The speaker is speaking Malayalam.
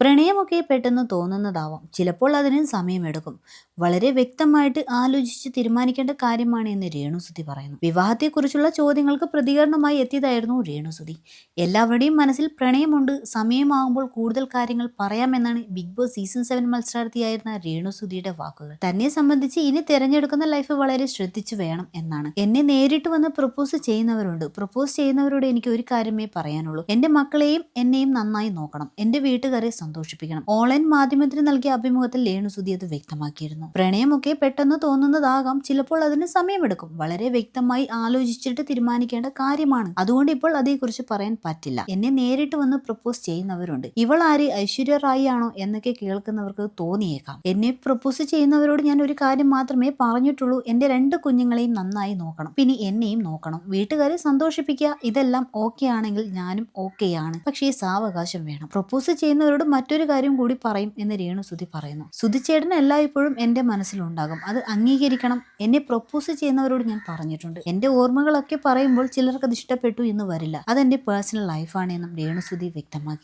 പ്രണയമൊക്കെ പെട്ടെന്ന് തോന്നുന്നതാവാം. ചിലപ്പോൾ അതിന് സമയമെടുക്കും. വളരെ വ്യക്തമായിട്ട് ആലോചിച്ച് തീരുമാനിക്കേണ്ട കാര്യമാണ് എന്ന് രേണുസുതി പറയുന്നു. വിവാഹത്തെക്കുറിച്ചുള്ള ചോദ്യങ്ങൾക്ക് പ്രതികരണമായി എത്തിയതായിരുന്നു രേണുസുതി. എല്ലാവരുടെയും മനസ്സിൽ പ്രണയമുണ്ട്. സമയമാകുമ്പോൾ കൂടുതൽ കാര്യങ്ങൾ പറയാമെന്നാണ് ബിഗ് ബോസ് സീസൺ സെവൻ മത്സരാർത്ഥിയായിരുന്ന രേണുസുതിയുടെ വാക്കുകൾ. തന്നെ സംബന്ധിച്ച് ഇനി തിരഞ്ഞെടുക്കുന്ന ലൈഫ് വളരെ ശ്രദ്ധിച്ചു വേണം എന്നാണ്. എന്നെ നേരിട്ട് വന്ന് പ്രപ്പോസ് ചെയ്യുന്നവരുണ്ട്. പ്രപ്പോസ് ചെയ്യുന്നവരോട് എനിക്ക് ഒരു കാര്യമേ പറയാനുള്ളൂ. എന്റെ മക്കളെയും എന്നെയും നന്നായി നോക്കണം. എന്റെ വീട്ടുകാരെ സന്തോഷിപ്പിക്കണം. ഓൺലൈൻ മാധ്യമത്തിന് നൽകിയ അഭിമുഖത്തിൽ രേണുസുതി അത് വ്യക്തമാക്കിയിരുന്നു. പ്രണയമൊക്കെ പെട്ടെന്ന് തോന്നുന്നതാകാം ചിലപ്പോൾ അതിന് സമയമെടുക്കും. വളരെ വ്യക്തമായി ആലോചിച്ചിട്ട് തീരുമാനിക്കേണ്ട കാര്യമാണ്. അതുകൊണ്ട് ഇപ്പോൾ അതേക്കുറിച്ച് പറയാൻ പറ്റില്ല. എന്നെ നേരിട്ട് വന്ന് പ്രപ്പോസ് ചെയ്യുന്നവരുണ്ട്. ഇവൾ ആര്? ഐശ്വര്യ റായി ആണോ? എന്നൊക്കെ കേൾക്കുന്നവർക്ക് തോന്നിയേക്കാം. എന്നെ പ്രപ്പോസ് ചെയ്യുന്നവരോട് ഞാൻ ഒരു കാര്യം മാത്രമേ പറഞ്ഞിട്ടുള്ളൂ. എന്റെ രണ്ട് കുഞ്ഞുങ്ങളെയും നന്നായി നോക്കണം. പിന്നെ എന്നെയും നോക്കണം. വീട്ടുകാരെ സന്തോഷിപ്പിക്കുക ഇതെല്ലാം ഓക്കെ ആണെങ്കിൽ ഞാനും ഓക്കെയാണ് പക്ഷേ സാവകാശം വേണം. പ്രപ്പോസ് ചെയ്യുന്നവരോട് മറ്റൊരു കാര്യം കൂടി പറയും എന്ന് രേണു സുധി പറയുന്നു. സുധിച്ചേട്ടൻ എല്ലായ്പ്പോഴും എന്റെ മനസ്സിലുണ്ടാകും. അത് അംഗീകരിക്കണം. എന്നെ പ്രൊപ്പോസ് ചെയ്യുന്നവരോട് ഞാൻ പറഞ്ഞിട്ടുണ്ട്. എന്റെ ഓർമ്മകളൊക്കെ പറയുമ്പോൾ ചിലർക്ക് അത് ഇഷ്ടപ്പെട്ടു എന്ന് വരില്ല. അതെന്റെ പേഴ്സണൽ ലൈഫാണ് എന്നും രേണു സുധി വ്യക്തമാക്കി.